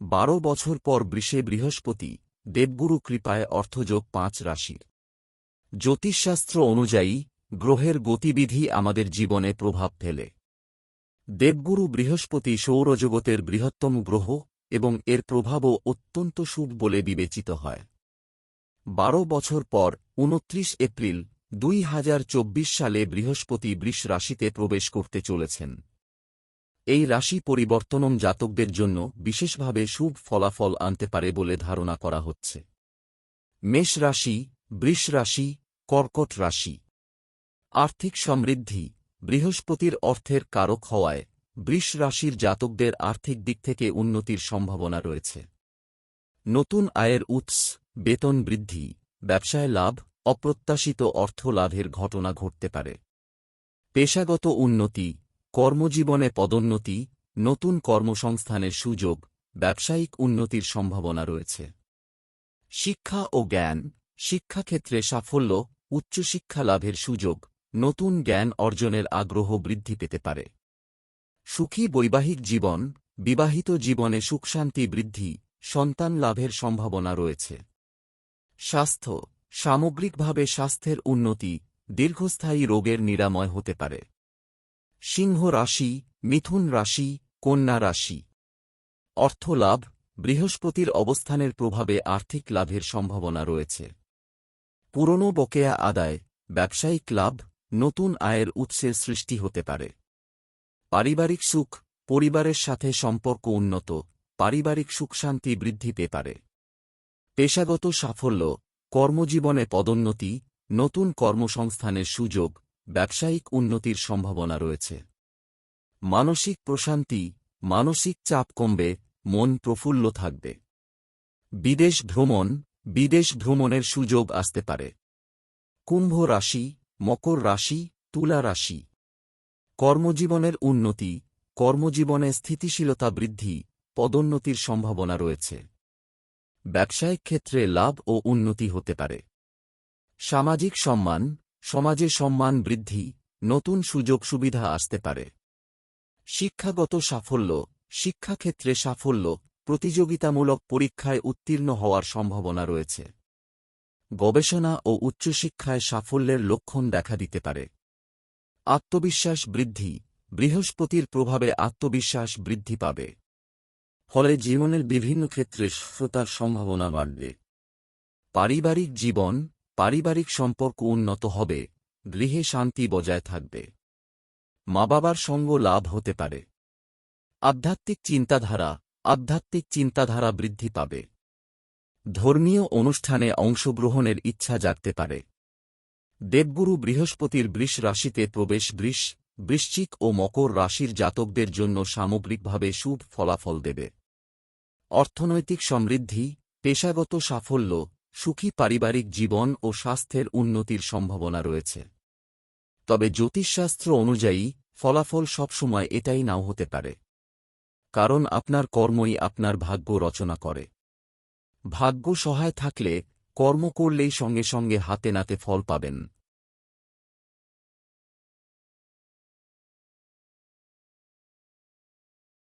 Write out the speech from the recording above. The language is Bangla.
বারো বছর পর বৃষে বৃহস্পতি, দেবগুরু কৃপায় অর্থযোগ পাঁচ রাশির। জ্যোতিষশাস্ত্র অনুযায়ী, গ্রহের গতিবিধি আমাদের জীবনে প্রভাব ফেলে। দেবগুরু বৃহস্পতি সৌরজগতের বৃহত্তম গ্রহ এবং এর প্রভাবও অত্যন্ত শুভ বলে বিবেচিত হয়। বারো বছর পর উনত্রিশ এপ্রিল দুই হাজার চব্বিশ সালে বৃহস্পতি বৃষ রাশিতে প্রবেশ করতে চলেছেন। এই রাশি পরিবর্তনম জাতকদের জন্য বিশেষভাবে শুভ ফলাফল আনতে পারে বলে ধারণা করা হচ্ছে। মেষ রাশি, বৃষ রাশি, কর্কট রাশি। আর্থিক সমৃদ্ধি, বৃহস্পতির অর্থের কারক হওয়ায় বৃষ রাশির জাতকদের আর্থিক দিক থেকে উন্নতির সম্ভাবনা রয়েছে। নতুন আয়ের উৎস, বেতন বৃদ্ধি, ব্যবসায় লাভ, অপ্রত্যাশিত অর্থ লাভের ঘটনা ঘটতে পারে। পেশাগত উন্নতি কর্মজীবনে পদোন্নতি, নতুন কর্মসংস্থানের সুযোগ, ব্যবসায়িক উন্নতির সম্ভাবনা রয়েছে। শিক্ষা ও জ্ঞান, শিক্ষাক্ষেত্রে সাফল্য, উচ্চশিক্ষা লাভের সুযোগ, নতুন জ্ঞান অর্জনের আগ্রহ বৃদ্ধি পেতে পারে। সুখী বৈবাহিক জীবন, বিবাহিত জীবনে সুখশান্তি বৃদ্ধি, সন্তান লাভের সম্ভাবনা রয়েছে। স্বাস্থ্য, সামগ্রিকভাবে স্বাস্থ্যের উন্নতি, দীর্ঘস্থায়ী রোগের নিরাময় হতে পারে। সিংহ রাশি, মিথুন রাশি, কন্যা রাশি। অর্থ লাভ, বৃহস্পতির অবস্থানের প্রভাবে আর্থিক লাভের সম্ভাবনা রয়েছে। পুরনো বকেয়া আদায়, ব্যবসায়িক লাভ, নতুন আয়ের উৎসের সৃষ্টি হতে পারে। পারিবারিক সুখ, পরিবারের সাথে সম্পর্ক উন্নত, পারিবারিক সুখশান্তি বৃদ্ধি পেতে পারে। পেশাগত সাফল্য, কর্মজীবনে পদোন্নতি, নতুন কর্মসংস্থানের সুযোগ ব্যবসায়িক উন্নতির সম্ভাবনা রয়েছে। মানসিক প্রশান্তি, মানসিক চাপ কমবে, মন প্রফুল্ল থাকবে। বিদেশ ভ্রমণ, বিদেশ ভ্রমণের সুযোগ আসতে পারে। কুম্ভ রাশি, মকর রাশি, তুলা রাশি। কর্মজীবনের উন্নতি, কর্মজীবনে স্থিতিশীলতা বৃদ্ধি, পদোন্নতির সম্ভাবনা রয়েছে। ব্যবসায়িক ক্ষেত্রে লাভ ও উন্নতি হতে পারে। সামাজিক সম্মান সমাজে সম্মান বৃদ্ধি, নতুন সুযোগ সুবিধা আসতে পারে। শিক্ষাগত সাফল্য, শিক্ষাক্ষেত্রে সাফল্য, প্রতিযোগিতামূলক পরীক্ষায় উত্তীর্ণ হওয়ার সম্ভাবনা রয়েছে। গবেষণা ও উচ্চশিক্ষায় সাফল্যের লক্ষণ দেখা দিতে পারে। আত্মবিশ্বাস বৃদ্ধি, বৃহস্পতির প্রভাবে আত্মবিশ্বাস বৃদ্ধি পাবে। ফলে জীবনের বিভিন্ন ক্ষেত্রে সুস্থতার সম্ভাবনা বাড়বে। পারিবারিক জীবন পারিবারিক সম্পর্ক উন্নত হবে, গৃহে শান্তি বজায় থাকবে। মা বাবার সঙ্গ লাভ হতে পারে। আধ্যাত্মিক চিন্তাধারা আধ্যাত্মিক চিন্তাধারা বৃদ্ধি পাবে। ধর্মীয় অনুষ্ঠানে অংশগ্রহণের ইচ্ছা জাগতে পারে। দেবগুরু বৃহস্পতির বৃষ রাশিতে প্রবেশ বৃষ, বৃশ্চিক ও মকর রাশির জাতকদের জন্য সামগ্রিকভাবে শুভ ফলাফল দেবে। অর্থনৈতিক সমৃদ্ধি, পেশাগত সাফল্য সুখী পারিবারিক জীবন ও স্বাস্থ্যের উন্নতির সম্ভাবনা রয়েছে। তবে জ্যোতিষশাস্ত্র অনুযায়ী, ফলাফল সবসময় এটাই নাও হতে পারে। কারণ আপনার কর্মই আপনার ভাগ্য রচনা করে। ভাগ্য সহায় থাকলে কর্ম করলেই সঙ্গে সঙ্গে হাতে নাতে ফল পাবেন।